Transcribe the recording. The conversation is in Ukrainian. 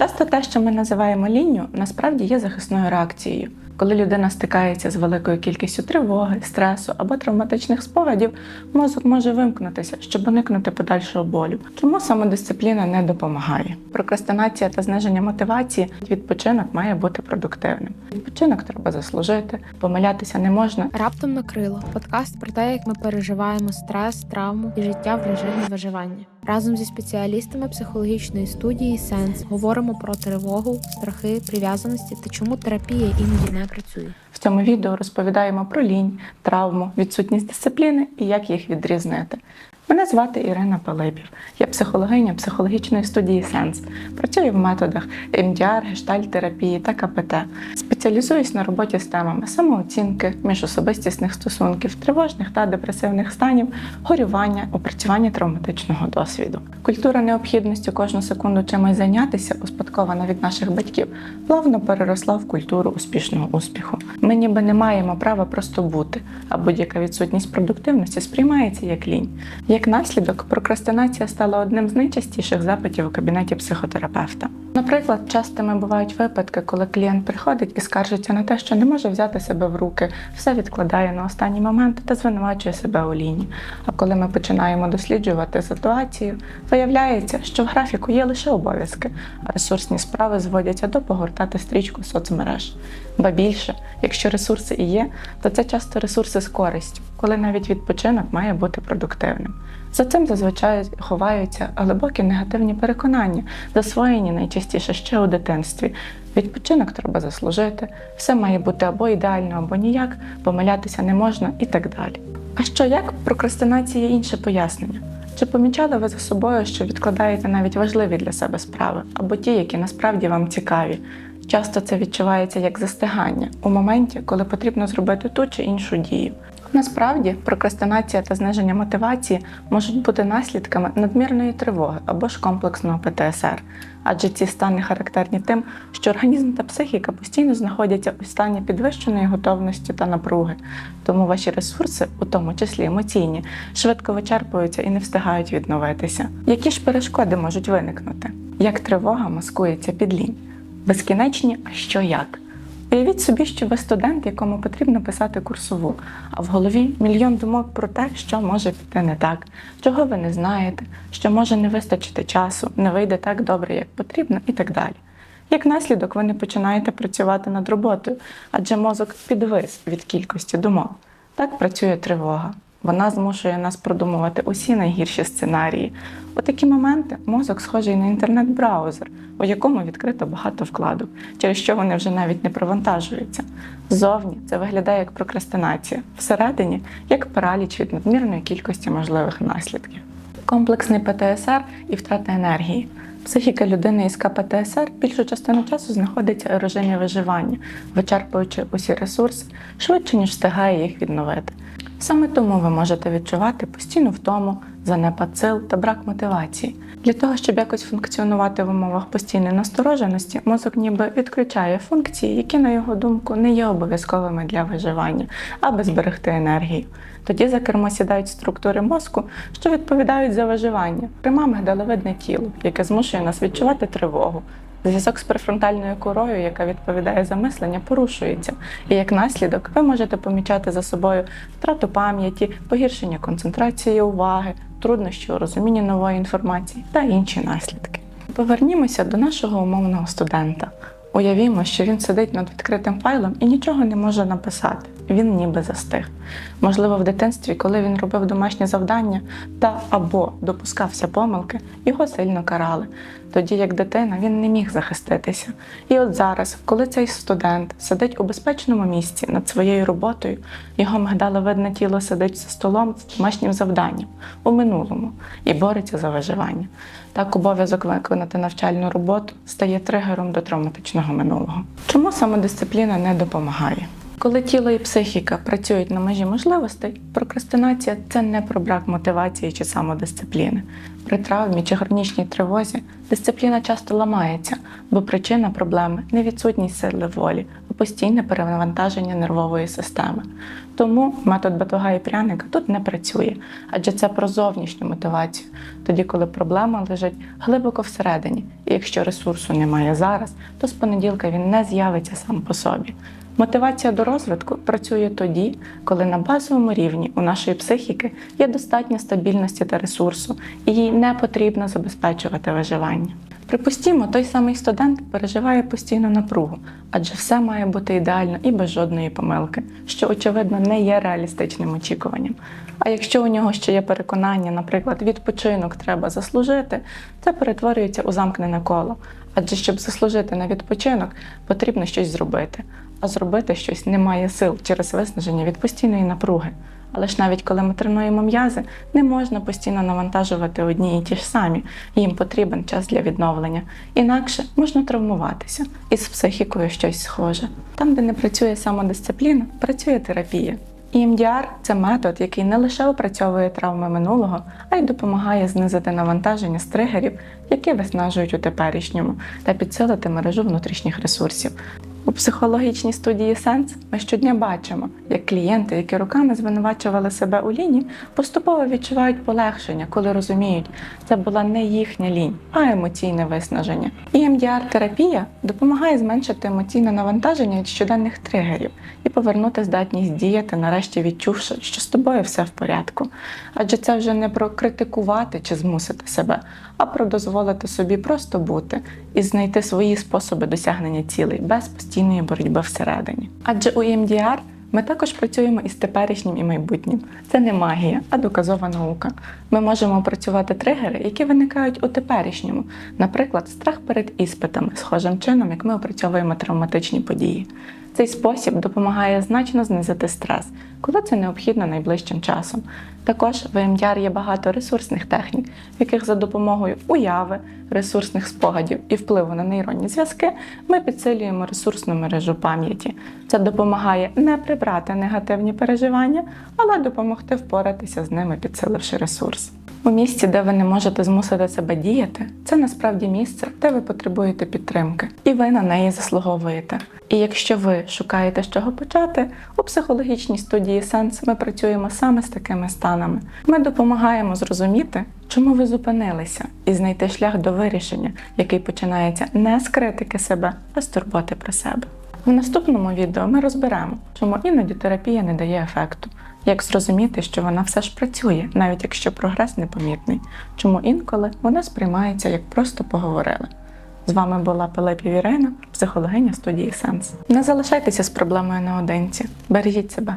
Часто те, що ми називаємо лінню, насправді є захисною реакцією. Коли людина стикається з великою кількістю тривоги, стресу або травматичних спогадів, мозок може вимкнутися, щоб уникнути подальшого болю. Чому самодисципліна не допомагає? Прокрастинація та зниження мотивації відпочинок має бути продуктивним. Відпочинок треба заслужити, помилятися не можна, Раптом накрило подкаст про те, як ми переживаємо стрес, травму і життя в режимі виживання. Разом зі спеціалістами психологічної студії Сенс говоримо про тривогу, страхи, прив'язаності та чому терапія іноді не працює. В цьому відео розповідаємо про лінь, травму, відсутність дисципліни і як їх відрізнити. Мене звати Ірина Пилипів. Я психологиня психологічної студії Сенс. Працюю в методах МДР, гештальтерапії та КПТ. Спеціалізуюсь на роботі з темами самооцінки, міжособистісних стосунків, тривожних та депресивних станів, горювання, опрацювання травматичного досвіду. Культура необхідності кожну секунду чимось зайнятися, успадкована від наших батьків, плавно переросла в культуру успішного успіху. Ми ніби не маємо права просто бути, а будь-яка відсутність продуктивності сприймається як лінь. Як наслідок, прокрастинація стала одним з найчастіших запитів у кабінеті психотерапевта. Наприклад, частими бувають випадки, коли клієнт приходить і скаржиться на те, що не може взяти себе в руки, все відкладає на останній момент та звинувачує себе у ліні. А коли ми починаємо досліджувати ситуацію, виявляється, що в графіку є лише обов'язки, а ресурсні справи зводяться до погортати стрічку соцмереж. Ба більше, якщо ресурси і є, то це часто ресурси з користю, коли навіть відпочинок має бути продуктивним. За цим зазвичай ховаються глибокі негативні переконання, засвоєні найчастіше ще у дитинстві. Відпочинок треба заслужити, все має бути або ідеально, або ніяк, помилятися не можна і так далі. А що як прокрастинація інше пояснення? Чи помічали ви за собою, що відкладаєте навіть важливі для себе справи, або ті, які насправді вам цікаві? Часто це відчувається як застигання у моменті, коли потрібно зробити ту чи іншу дію. Насправді, прокрастинація та зниження мотивації можуть бути наслідками надмірної тривоги або ж комплексного ПТСР, адже ці стани характерні тим, що організм та психіка постійно знаходяться у стані підвищеної готовності та напруги, тому ваші ресурси, у тому числі емоційні, швидко вичерпуються і не встигають відновитися. Які ж перешкоди можуть виникнути? Як тривога маскується під лінь? Безкінечні, а що як? Уявіть собі, що ви студент, якому потрібно писати курсову, а в голові мільйон думок про те, що може піти не так, чого ви не знаєте, що може не вистачити часу, не вийде так добре, як потрібно, і так далі. Як наслідок, ви не починаєте працювати над роботою, адже мозок підвис від кількості думок. Так працює тривога. Вона змушує нас продумувати усі найгірші сценарії. У такі моменти мозок схожий на інтернет-браузер, у якому відкрито багато вкладок, через що вони вже навіть не провантажуються. Ззовні це виглядає як прокрастинація, всередині як параліч від надмірної кількості можливих наслідків. Комплексний ПТСР і втрата енергії. Психіка людини із КПТСР більшу частину часу знаходиться у режимі виживання, вичерпуючи усі ресурси швидше, ніж встигає їх відновити. Саме тому ви можете відчувати постійну втому, занепад сил та брак мотивації. Для того, щоб якось функціонувати в умовах постійної настороженості, мозок ніби відключає функції, які, на його думку, не є обов'язковими для виживання, аби зберегти енергію. Тоді за кермо сідають структури мозку, що відповідають за виживання, пряма мигдаловидне тіло, яке змушує нас відчувати тривогу. Зв'язок з префронтальною корою, яка відповідає за мислення, порушується. І як наслідок ви можете помічати за собою втрату пам'яті, погіршення концентрації уваги, труднощі у розумінні нової інформації та інші наслідки. Повернімося до нашого умовного студента. Уявімо, що він сидить над відкритим файлом і нічого не може написати. Він ніби застиг. Можливо, в дитинстві, коли він робив домашні завдання та або допускався помилки, його сильно карали. Тоді, як дитина, він не міг захиститися. І от зараз, коли цей студент сидить у безпечному місці над своєю роботою, його мигдаловидне тіло сидить за столом з домашнім завданням у минулому і бореться за виживання. Так, обов'язок виконати навчальну роботу стає тригером до травматичного минулого. Чому самодисципліна не допомагає? Коли тіло і психіка працюють на межі можливостей, прокрастинація це не про брак мотивації чи самодисципліни. При травмі чи хронічній тривозі дисципліна часто ламається, бо причина проблеми не відсутність сили волі, а постійне перевантаження нервової системи. Тому метод батога і пряника тут не працює, адже це про зовнішню мотивацію, тоді коли проблема лежить глибоко всередині, і якщо ресурсу немає зараз, то з понеділка він не з'явиться сам по собі. Мотивація до розвитку працює тоді, коли на базовому рівні у нашої психіки є достатньо стабільності та ресурсу, і їй не потрібно забезпечувати виживання. Припустімо, той самий студент переживає постійну напругу, адже все має бути ідеально і без жодної помилки, що очевидно не є реалістичним очікуванням. А якщо у нього ще є переконання, наприклад, відпочинок треба заслужити, це перетворюється у замкнене коло. Адже щоб заслужити на відпочинок, потрібно щось зробити, а зробити щось немає сил через виснаження від постійної напруги. Але ж навіть коли ми тренуємо м'язи, не можна постійно навантажувати одні і ті ж самі. Їм потрібен час для відновлення. Інакше можна травмуватися. І з психікою щось схоже. Там, де не працює самодисципліна, працює терапія. EMDR – це метод, який не лише опрацьовує травми минулого, а й допомагає знизити навантаження з тригерів, які виснажують у теперішньому, та підсилити мережу внутрішніх ресурсів. У психологічній студії Сенс ми щодня бачимо, як клієнти, які роками звинувачували себе у ліні, поступово відчувають полегшення, коли розуміють, це була не їхня лінь, а емоційне виснаження. І терапія допомагає зменшити емоційне навантаження від щоденних тригерів і повернути здатність діяти, нарешті відчувши, що з тобою все в порядку. Адже це вже не про критикувати чи змусити себе, а про дозволити собі просто бути і знайти свої способи досягнення цілей без постійної боротьби всередині. Адже у EMDR ми також працюємо із теперішнім і майбутнім. Це не магія, а доказова наука. Ми можемо опрацювати тригери, які виникають у теперішньому, наприклад, страх перед іспитами, схожим чином, як ми опрацьовуємо травматичні події. Цей спосіб допомагає значно знизити стрес, коли це необхідно найближчим часом. Також в EMDR є багато ресурсних технік, в яких за допомогою уяви, ресурсних спогадів і впливу на нейронні зв'язки ми підсилюємо ресурсну мережу пам'яті. Це допомагає не прибрати негативні переживання, але допомогти впоратися з ними, підсиливши ресурс. У місці, де ви не можете змусити себе діяти, це насправді місце, де ви потребуєте підтримки, і ви на неї заслуговуєте. І якщо ви шукаєте з чого почати, у психологічній студії Сенс ми працюємо саме з такими станами. Ми допомагаємо зрозуміти, чому ви зупинилися, і знайти шлях до вирішення, який починається не з критики себе, а з турботи про себе. В наступному відео ми розберемо, чому іноді терапія не дає ефекту, як зрозуміти, що вона все ж працює, навіть якщо прогрес непомітний, чому інколи вона сприймається як просто поговорили. З вами була Пилипів Ірина, психологиня студії Сенс. Не залишайтеся з проблемою наодинці. Бережіть себе.